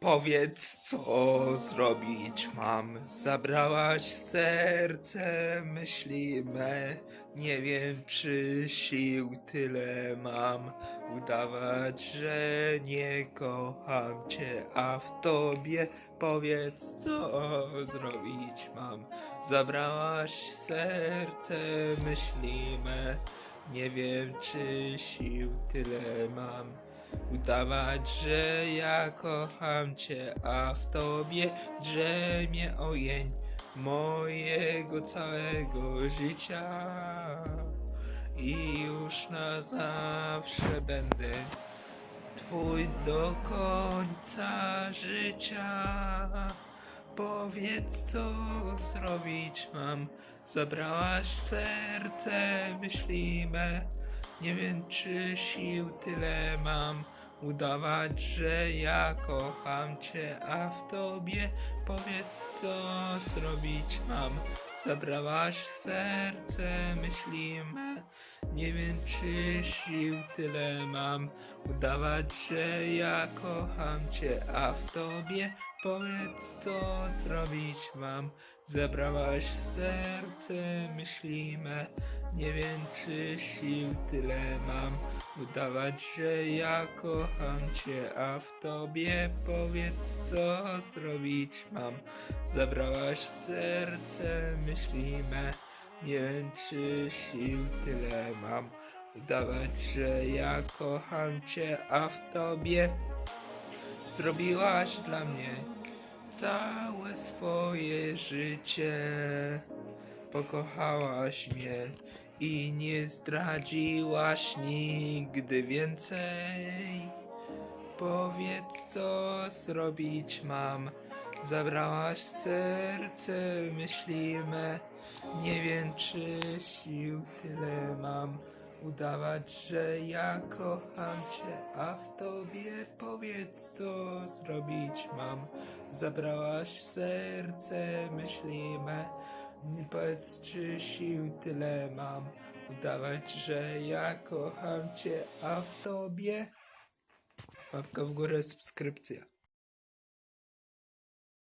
Powiedz, co zrobić mam. Zabrałaś serce, myśli me. Nie wiem, czy sił tyle mam. Udawać, że nie kocham cię, a w tobie powiedz, co zrobić mam. Zabrałaś serce, myśli me. Nie wiem, czy sił tyle mam. Udawać, że ja kocham cię, a w tobie drzemie ojeń mojego całego życia. I już na zawsze będę twój do końca życia. Powiedz, co zrobić mam. Zabrałaś serce, myśli me. Nie wiem, czy sił tyle mam. Udawać, że ja kocham cię, a w tobie powiedz, co zrobić mam. Zabrałaś serce, myśli me. Nie wiem, czy sił tyle mam. Udawać, że ja kocham cię, a w tobie powiedz, co zrobić mam. Zabrałaś serce, myśli me. Nie wiem, czy sił tyle mam. Udawać, że ja kocham cię, a w tobie powiedz, co zrobić mam. Zabrałaś serce, myśli me. Nie wiem, czy sił tyle mam. Udawać, że ja kocham cię, a w tobie zrobiłaś dla mnie całe swoje życie. Pokochałaś mnie i nie zdradziłaś nigdy więcej. Powiedz, co zrobić mam. Zabrałaś serce, myśli me. Nie wiem, czy sił tyle mam. Udawać, że ja kocham cię, a w tobie powiedz, co zrobić mam. Zabrałaś serce, myśli me. Nie powiedz, czy sił tyle mam. Udawać, że ja kocham cię, a w tobie. Łapka w górę, subskrypcja.